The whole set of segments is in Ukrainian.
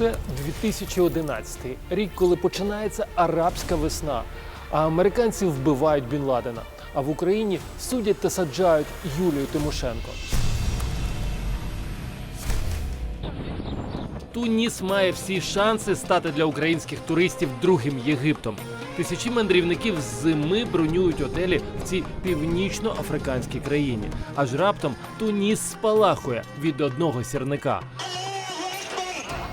Це 2011 рік, коли починається арабська весна, а американці вбивають Бін Ладена. А в Україні судять та саджають Юлію Тимошенко. Туніс має всі шанси стати для українських туристів другим Єгиптом. Тисячі мандрівників з зими бронюють отелі в цій північно-африканській країні. Аж раптом Туніс спалахує від одного сірника.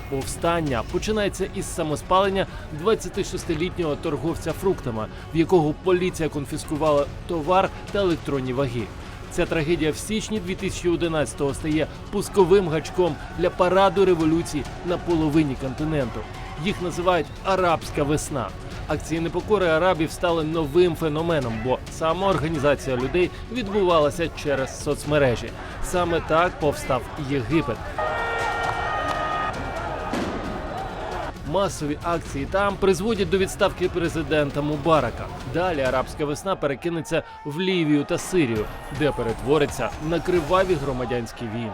Повстання починається із самоспалення 26-літнього торговця фруктами, в якого поліція конфіскувала товар та електронні ваги. Ця трагедія в січні 2011-го стає пусковим гачком для параду революцій на половині континенту. Їх називають Арабська весна. Акції непокори арабів стали новим феноменом, бо самоорганізація людей відбувалася через соцмережі. Саме так повстав Єгипет. Масові акції там призводять до відставки президента Мубарака. Далі арабська весна перекинеться в Лівію та Сирію, де перетвориться на криваві громадянські війни.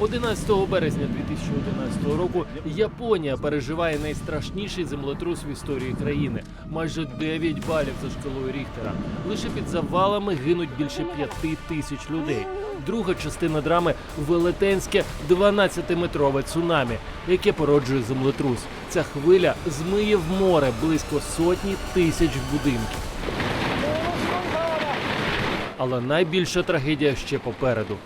– 11 березня 2011 року Японія переживає найстрашніший землетрус в історії країни. Майже 9 балів за шкалою Ріхтера. Лише під завалами гинуть більше 5 тисяч людей. Друга частина драми велетенське 12-метрове цунамі, яке породжує землетрус. Ця хвиля змиє в море близько сотні тисяч будинків. Але найбільша трагедія ще попереду.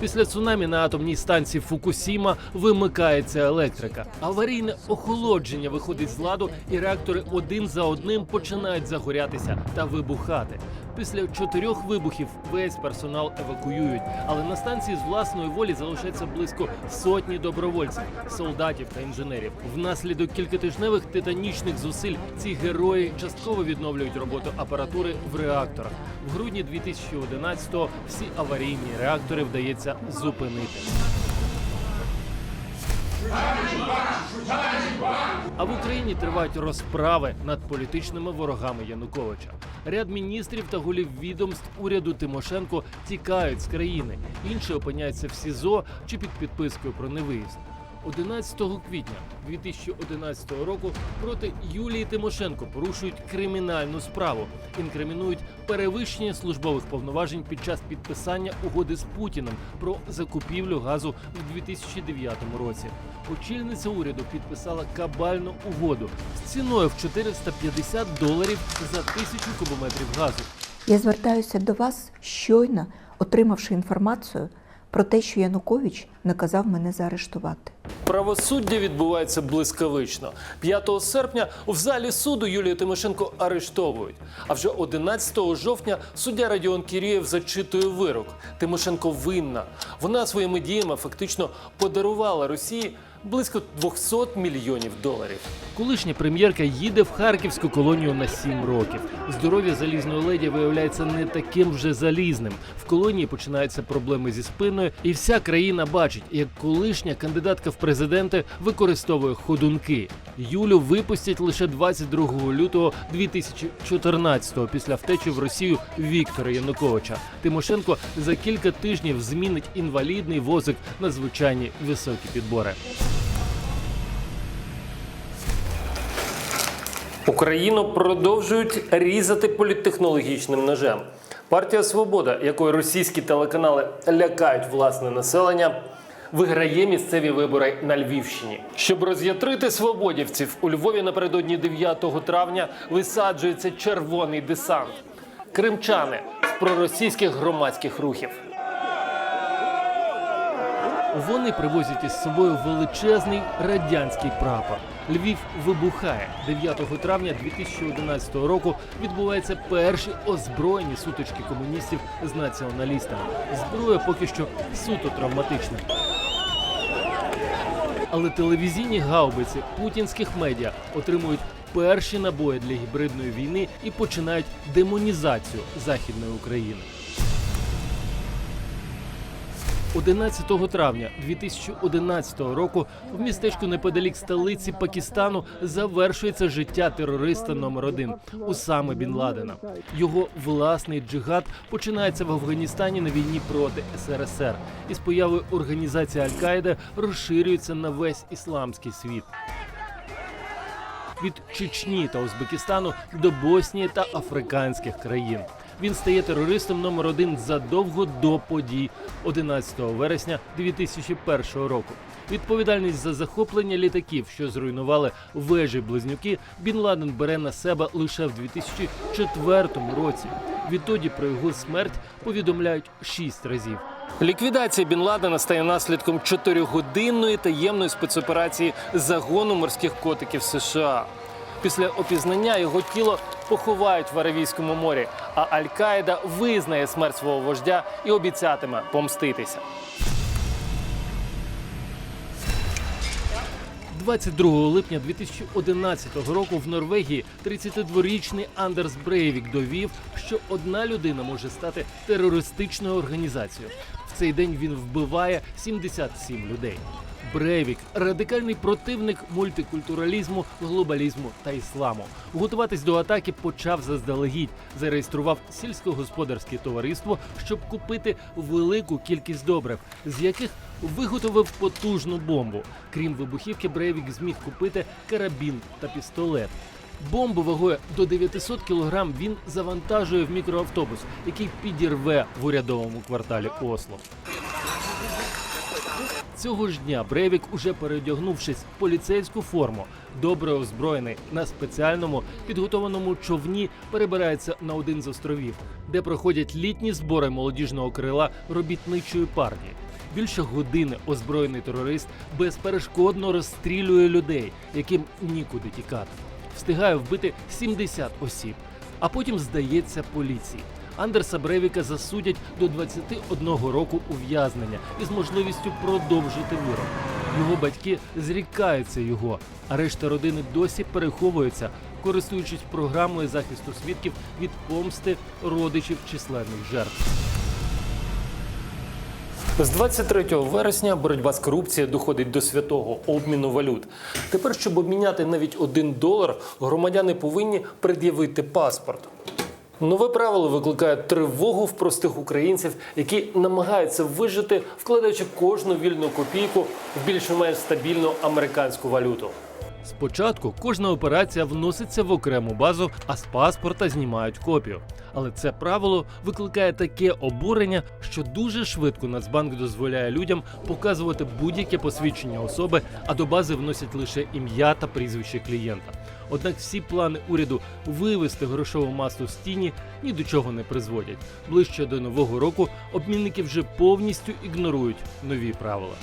Після цунамі на атомній станції Фукусіма вимикається електрика. Аварійне охолодження виходить з ладу, і реактори один за одним починають загорятися та вибухати. Після чотирьох вибухів весь персонал евакуюють, але на станції з власної волі залишається близько сотні добровольців, солдатів та інженерів. Внаслідок кількатижневих титанічних зусиль ці герої частково відновлюють роботу апаратури в реакторах. В грудні 2011-го всі аварійні реактори вдається зупинити. А в Україні тривають розправи над політичними ворогами Януковича. Ряд міністрів та голів відомств уряду Тимошенко тікають з країни. Інші опиняються в СІЗО чи під підпискою про невиїзд. 11 квітня 2011 року проти Юлії Тимошенко порушують кримінальну справу. Інкримінують перевищення службових повноважень під час підписання угоди з Путіним про закупівлю газу в 2009 році. Очільниця уряду підписала кабальну угоду з ціною в 450 доларів за тисячу кубометрів газу. Я звертаюся до вас щойно, отримавши інформацію про те, що Янукович наказав мене заарештувати. Правосуддя відбувається блискавично. 5 серпня в залі суду Юлію Тимошенко арештовують. А вже 11 жовтня суддя Радіон Кірієв зачитує вирок. Тимошенко винна. Вона своїми діями фактично подарувала Росії близько 200 мільйонів доларів. Колишня прем'єрка їде в харківську колонію на 7 років. Здоров'я залізної леді виявляється не таким вже залізним. В колонії починаються проблеми зі спиною, і вся країна бачить, як колишня кандидатка в президенти використовує ходунки. Юлю випустять лише 22 лютого 2014-го після втечі в Росію Віктора Януковича. Тимошенко за кілька тижнів змінить інвалідний возик на звичайні високі підбори. Україну продовжують різати політтехнологічним ножем. Партія Свобода, якою російські телеканали лякають власне населення, виграє місцеві вибори на Львівщині. Щоб роз'ятрити свободівців, у Львові напередодні 9 травня висаджується червоний десант. Кримчани з проросійських громадських рухів. Вони привозять із собою величезний радянський прапор. Львів вибухає 9 травня 2011 року. Відбуваються перші озброєні сутички комуністів з націоналістами. Зброя поки що суто травматична. Але телевізійні гаубиці путінських медіа отримують перші набої для гібридної війни і починають демонізацію західної України. 11 травня 2011 року в містечку неподалік столиці Пакистану завершується життя терориста номер один Усами Бін Ладена. Його власний джихад починається в Афганістані на війні проти СРСР. І з появою організації Аль-Каїда розширюється на весь ісламський світ. Від Чечні та Узбекистану до Боснії та африканських країн. Він стає терористом номер один задовго до подій 11 вересня 2001 року. Відповідальність за захоплення літаків, що зруйнували вежі близнюки, Бін Ладен бере на себе лише в 2004 році. Відтоді про його смерть повідомляють шість разів. Ліквідація Бін Ладена стає наслідком чотирьохгодинної таємної спецоперації загону морських котиків США. Після опізнання його тіло поховають в Аравійському морі, а Аль-Каїда визнає смерть свого вождя і обіцятиме помститися. 22 липня 2011 року в Норвегії 32-річний Андерс Брейвік довів, що одна людина може стати терористичною організацією. В цей день він вбиває 77 людей. Брейвік радикальний противник мультикультуралізму, глобалізму та ісламу. Готуватись до атаки почав заздалегідь. Зареєстрував сільськогосподарське товариство, щоб купити велику кількість добрив, з яких виготовив потужну бомбу. Крім вибухівки, Брейвік зміг купити карабін та пістолет. Бомбу вагою до 900 кг він завантажує в мікроавтобус, який підірве в урядовому кварталі Осло. Цього ж дня Брейвік, уже переодягнувшись в поліцейську форму, добре озброєний на спеціальному підготованому човні, перебирається на один з островів, де проходять літні збори молодіжного крила робітничої партії. Більше години озброєний терорист безперешкодно розстрілює людей, яким нікуди тікати. Встигає вбити 70 осіб, а потім здається поліції. Андерса Бревіка засудять до 21 року ув'язнення із можливістю продовжити вирок. Його батьки зрікаються його, а решта родини досі переховується, користуючись програмою захисту свідків від помсти родичів численних жертв. З 23 вересня боротьба з корупцією доходить до святого обміну валют. Тепер, щоб обміняти навіть один долар, громадяни повинні пред'явити паспорт. Нове правило викликає тривогу в простих українців, які намагаються вижити, вкладаючи кожну вільну копійку в більш-менш стабільну американську валюту. Спочатку кожна операція вноситься в окрему базу, а з паспорта знімають копію. Але це правило викликає таке обурення, що дуже швидко Нацбанк дозволяє людям показувати будь-яке посвідчення особи, а до бази вносять лише ім'я та прізвище клієнта. Однак всі плани уряду вивести грошову масу з тіні ні до чого не призводять. Ближче до нового року обмінники вже повністю ігнорують нові правила.